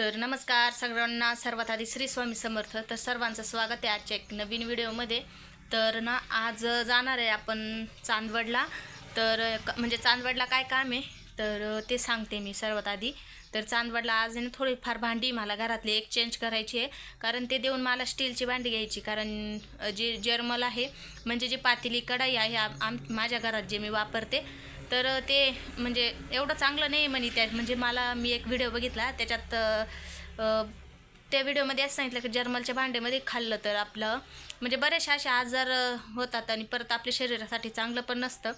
तर नमस्कार सगळ्यांना सर्वात आधी श्री स्वामी समर्थ. तर सर्वांचं स्वागत आहे आजच्या एक नवीन व्हिडिओमध्ये. तर ना आज जाणार आहे आपण चांदवडला. तर क- म्हणजे चांदवडला काय काम आहे? तर ते सांगते मी सर्वात आधी. तर चांदवडला आज आहे ना थोडीफार भांडी मला घरातली एक चेंज करायची आहे. कारण ते देऊन मला स्टीलची भांडी घ्यायची. कारण जे जर्मल आहे म्हणजे जे पातेली कढाई आहे आम- माझ्या घरात जे मी वापरते तर ते म्हणजे एवढं चांगलं नाही म्हणे त्या म्हणजे मला मी एक व्हिडिओ बघितला. त्याच्यात त्या व्हिडिओमध्ये असं सांगितलं की जर्मलच्या भांड्यामध्ये खाल्लं तर आपलं म्हणजे बरेचसे असे आजार होतात आणि परत आपल्या शरीरासाठी चांगलं पण नसतं.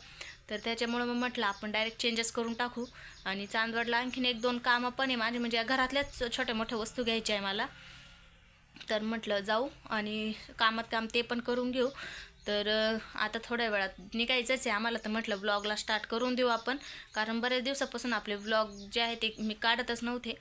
तर त्याच्यामुळं मग म्हटलं आपण डायरेक्ट चेंजेस करून टाकू. आणि चांदवडला आणखीन एक दोन कामं पण आहे माझे म्हणजे घरातल्याच छोट्या मोठ्या वस्तू घ्यायच्या आहे मला. तर म्हटलं जाऊ आणि कामात काम ते पण करून घेऊ. तर आता थोड्या वेळात निघायचंच आहे. आम्हाला तर म्हटलं ब्लॉगला स्टार्ट करून देऊ आपण. कारण बऱ्याच दिवसापासून आपले ब्लॉग जे आहे ते मी काढतच नव्हते.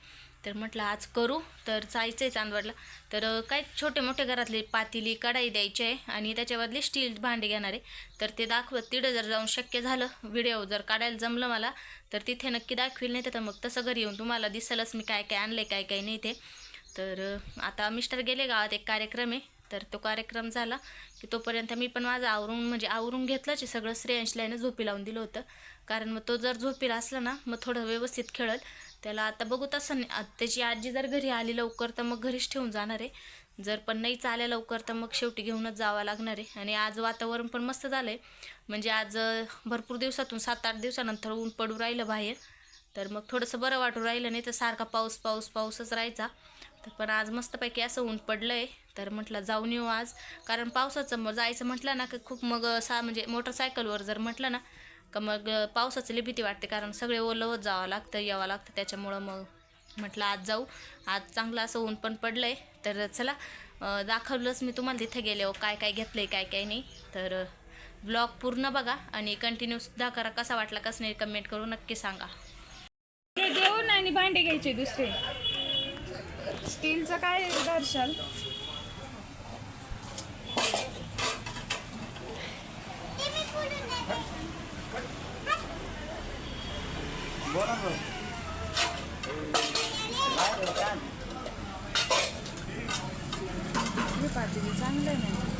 तर म्हटलं आज करू. तर जायचं आहे चांदवडला. तर काही छोटे मोठे घरातले पातेली कढाई द्यायची आहे आणि त्याच्या बदली स्टील भांडे घेणार आहे. तर ते दाखवत तिथं जर जाऊन शक्य झालं व्हिडिओ जर काढायला जमलं मला तर तिथे नक्की दाखवील. नाही तर मग तसं घरी येऊन तुम्हाला दिसेलच मी काय काय आणलं आहे काय काय नाही ते. तर आता मिस्टर गेले गावात. एक कार्यक्रम आहे. तर तो कार्यक्रम झाला की तोपर्यंत मी पण माझं आवरून म्हणजे आवरून घेतलंच आहे सगळं. श्रेयांशला यानं झोपी लावून दिलं होतं. कारण मग तो जर झोपीला असला ना मग थोडं व्यवस्थित खेळल. त्याला आता बघू तसं नाही. आ- त्याची आजी जर घरी आली लवकर तर मग घरीच ठेवून जाणार आहे. जर पण नाही चाले लवकर तर मग शेवटी घेऊनच जावं लागणार आहे. आणि आज वातावरण पण मस्त झालं आहे म्हणजे आज भरपूर दिवसातून सात आठ दिवसानंतर ऊन पडू राहिलं बाहेर. तर मग थोडंसं बरं वाटू राहिलं नाही तर सारखा पाऊस पाऊस पाऊसच राहायचा. तर पण आज मस्तपैकी असं ऊन पडलं आहे तर म्हटलं जाऊन येऊ आज. कारण पावसाचं मग जायचं म्हटलं ना की खूप मग सा म्हणजे मोटरसायकलवर जर म्हटलं ना का मग पावसाचं भीती वाटते. कारण सगळे ओलं जावं लागतं यावं लागतं. त्याच्यामुळं मग म्हटलं आज जाऊ. आज चांगलं असं ऊन पण पडलं आहे तर चला दाखवलंच मी तुम्हाला तिथे गेले. हो काय काय घेतलं आहे काय काय नाही. तर ब्लॉग पूर्ण बघा आणि कंटिन्यू सुद्धा करा. कसा वाटला कसं नाही कमेंट करून नक्की सांगा. ते देऊन आणि भांडे घ्यायचे दुसरे. स्टीलचं काय दर्शन? हे पातेली चांगलं आहे.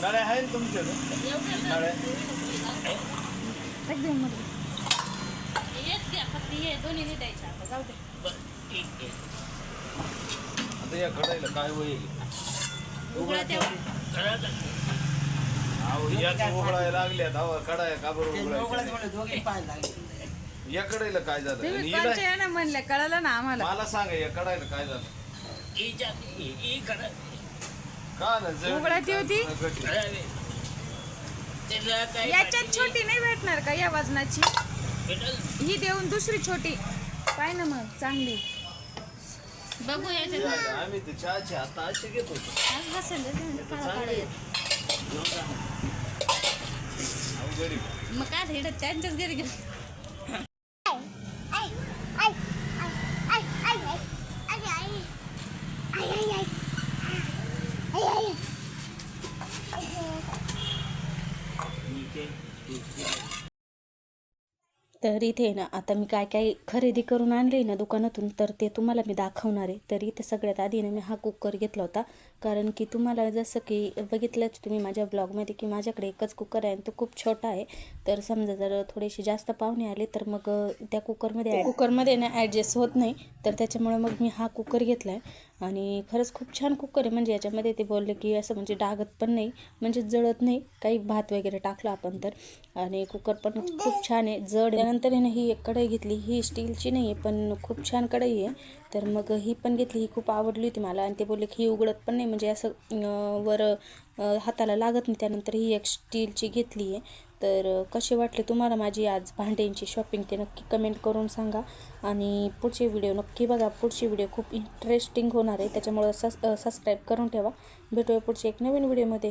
नळ्या आहे ना? तुमच्याकडे नळ्या आता या काय होईल उघडायला लागल्यात. अहो कढाया का बरं उघडायच्या या कढईला काय झालं? आणि तुम्ही हिला- कोणच्या यानं म्हणलं कळलं ना आम्हाला. मला सांगा या कढाईला काय झालं? उघडायची उघडा ती होती? याच्यात छोटी नाही भेटणार का या वजनाची? ही देऊन दुसरी छोटी. पाय ना मग चांगली. बघू याच्यात. आम्ही ते चहाचे आता असे घेत होतो आज बसेल रे, काळा काळा येत. मग काय हिडत त्यांच्याच घरी गेलं. तर इथे ना आता मी काय काय खरेदी करून आणले ना दुकानातून तर ते तुम्हाला मी दाखवणार आहे. तर इथे सगळ्यात आधी ना मी हा कुकर घेतला होता. कारण की तुम्हाला जसं की बघितलंच तुम्ही माझ्या ब्लॉगमध्ये की माझ्याकडे एकच कुकर आहे आणि तो खूप छोटा आहे. तर समजा जर थोडेसे जास्त पाहुणे आले तर मग त्या कुकरमध्ये कुकरमध्ये ना ॲडजस्ट होत नाही. तर त्याच्यामुळे मग मी हा कुकर घेतला आहे आणि खरंच खूप छान कुकर आहे. म्हणजे याच्यामध्ये ते बोलले की असं म्हणजे डागत पण नाही म्हणजे जळत नाही. काही भात वगैरे टाकला आपण तर. आणि कुकर पण खूप छान आहे. जड त्यानंतर आहे ना ही एक कढई घेतली. ही स्टीलची नाही आहे पण खूप छान कढई आहे. तर मग ही पण घेतली ही खूप आवडली होती मला. आणि ते बोलले की ही उघडत पण नाही म्हणजे असं वर हाताला लागत नाही. त्यानंतर ही एक स्टीलची घेतली आहे. तर कसे वाटले तुम्हाला माझी आज भांड्यांची शॉपिंग ते नक्की कमेंट करून सांगा. आणि पुढचे व्हिडिओ नक्की बघा. पुढचे व्हिडिओ खूप इंटरेस्टिंग होणार आहे. त्याच्यामुळं सस सबस्क्राईब करून ठेवा. भेटूया पुढचे एक नवीन व्हिडिओमध्ये